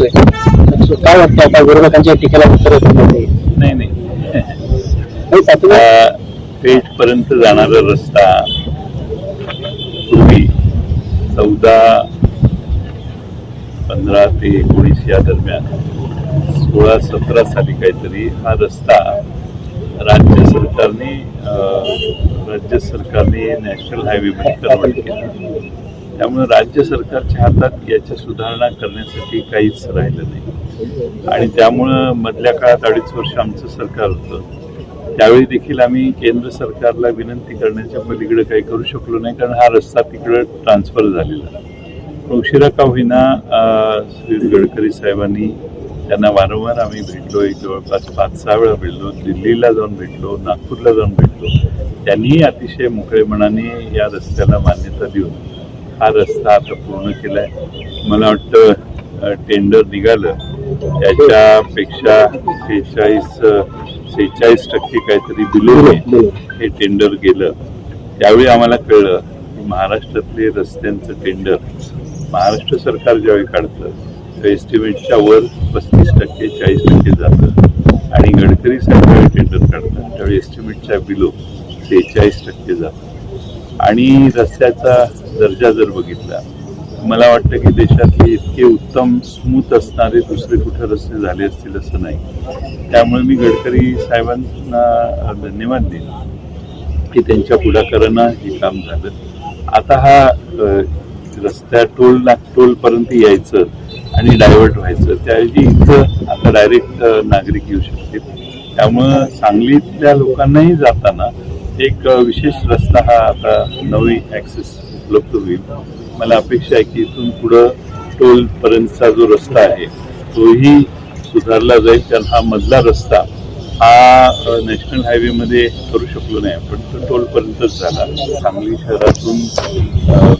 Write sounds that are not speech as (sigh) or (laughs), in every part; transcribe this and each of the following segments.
काय वाटतं आता विरोधकांच्या टीकेला उत्तर नाही नाही. पेठ पर्यंत जाणारा रस्ता पूर्वी चौदा पंधरा ते एकोणीस या दरम्यान सोळा सतरा साली काहीतरी हा रस्ता राज्य सरकारने राज्य सरकारने नॅशनल हायवे कन्वर्ट केला. त्यामुळे राज्य सरकारच्या हातात याच्या सुधारणा करण्यासाठी काहीच राहिलं नाही. आणि त्यामुळं मधल्या काळात अडीच वर्ष आमचं सरकार होतं. त्यावेळी देखील आम्ही केंद्र सरकारला विनंती करण्याच्या पलीकडे काही करू शकलो नाही कारण हा रस्ता तिकडे ट्रान्सफर झालेला. उशिरा का होईना सुनील गडकरी साहेबांनी त्यांना वारंवार आम्ही भेटलोय जवळपास पाच सहा वेळा भेटलो. दिल्लीला जाऊन भेटलो नागपूरला जाऊन भेटलो. त्यांनीही अतिशय मोकळेपणाने या रस्त्याला मान्यता देऊन हा रस्ता आता पूर्ण केलाय. मला वाटतं टेंडर निघालं. त्याच्यापेक्षा शेहेचाळीस सेहेचाळीस टक्के काहीतरी बिलोने हे टेंडर गेलं. त्यावेळी आम्हाला कळलं की महाराष्ट्रातले रस्त्यांचं टेंडर महाराष्ट्र सरकार ज्यावेळी काढतं त्या एस्टिमेटच्या वर पस्तीस टक्के चाळीस टक्के जातं. आणि गडकरी साहेब ज्यावेळी टेंडर काढतात त्यावेळी एस्टिमेटच्या बिलो सेहेचाळीस टक्के जातं. आणि रस्त्याचा दर्जा जर बघितला मला वाटतं की देशातले इतके उत्तम स्मूथ असणारे दुसरे कुठे रस्ते झाले असतील असं नाही. त्यामुळे मी गडकरी साहेबांना धन्यवाद देईन की त्यांच्या पुढाकारानं हे काम झालं. आता हा रस्त्या टोल ना टोलपर्यंत यायचं आणि डायव्हर्ट व्हायचं त्याऐवजी इथं आता डायरेक्ट नागरिक येऊ शकतील. त्यामुळं सांगलीतल्या लोकांनाही जाताना एक विशेष रस्ता हा आता नवी ॲक्सेस उपलब्ध होईल. मला अपेक्षा आहे की इथून पुढं टोलपर्यंतचा जो रस्ता आहे तोही सुधारला जाईल. कारण हा मधला रस्ता हा नॅशनल हायवेमध्ये करू शकलो नाही. पण तो टोलपर्यंतच झाला. सांगली शहरातून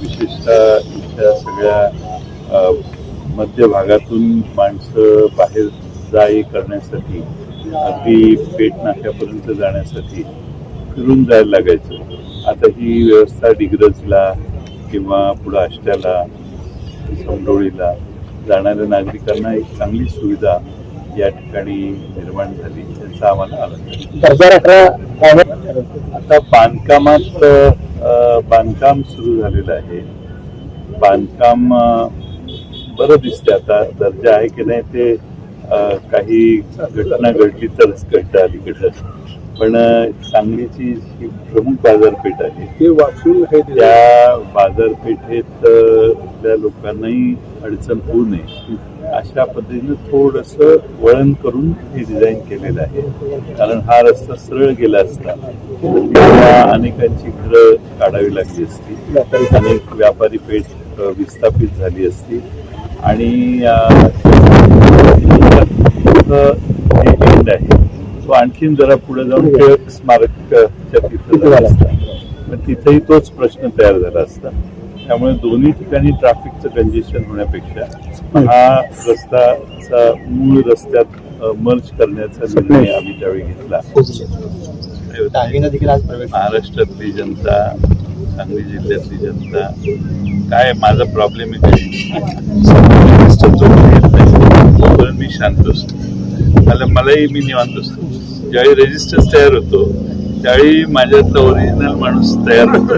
विशेषतः इथल्या सगळ्या मध्य भागातून माणसं बाहेर जा करण्यासाठी अगदी पेट नाक्यापर्यंत जाण्यासाठी फिरून जायला लागायचं. आता ही व्यवस्था डिग्रजला किंवा पुढं आष्ट्याला समडोळीला जाणाऱ्या नागरिकांना एक चांगली सुविधा या ठिकाणी निर्माण झाली याचा आम्हाला राखला आता बांधकामात बांधकाम सुरू झालेलं आहे. बांधकाम बरं दिसते आता दर्जा आहे की नाही ते काही घटना घडली तरच घडतं अलीकडं. पण सांगलीची ही प्रमुख बाजारपेठ आहे ते वाचून हे त्या बाजारपेठेत अ, इथल्या लोकांनाही अडचण होऊ नये. अशा पद्धतीनं थोडस वळण करून हे डिझाईन केलेलं आहे. कारण हा रस्ता सरळ गेला असता अनेकांची घरं काढावी लागली असती अनेक व्यापारी पेठ विस्थापित झाली असती. आणि एंड आहे. तो आणखीन जरा पुढे जाऊन टिळक स्मारकच्या तिथं झाला असता. पण तिथेही तोच प्रश्न तयार झाला असता. त्यामुळे दोन्ही ठिकाणी ट्रॅफिकचं कंजेशन होण्यापेक्षा हा रस्ताचा मूळ रस्त्यात मर्ज करण्याचा निर्णय आम्ही त्यावेळी घेतला. महाराष्ट्रातली जनता सांगली जिल्ह्यातली जनता काय माझा प्रॉब्लेम आहे (laughs) तोपर्यंत मी शांत असतो. मला मलाही मी निवांत असतो ज्यावेळी रेजिस्टन्स तयार होतो त्यावेळी माझ्यातला ओरिजिनल माणूस तयार होतो.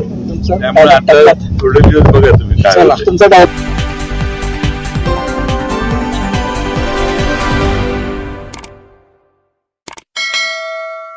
त्यामुळे आता थोडे दिवस बघा तुम्ही काय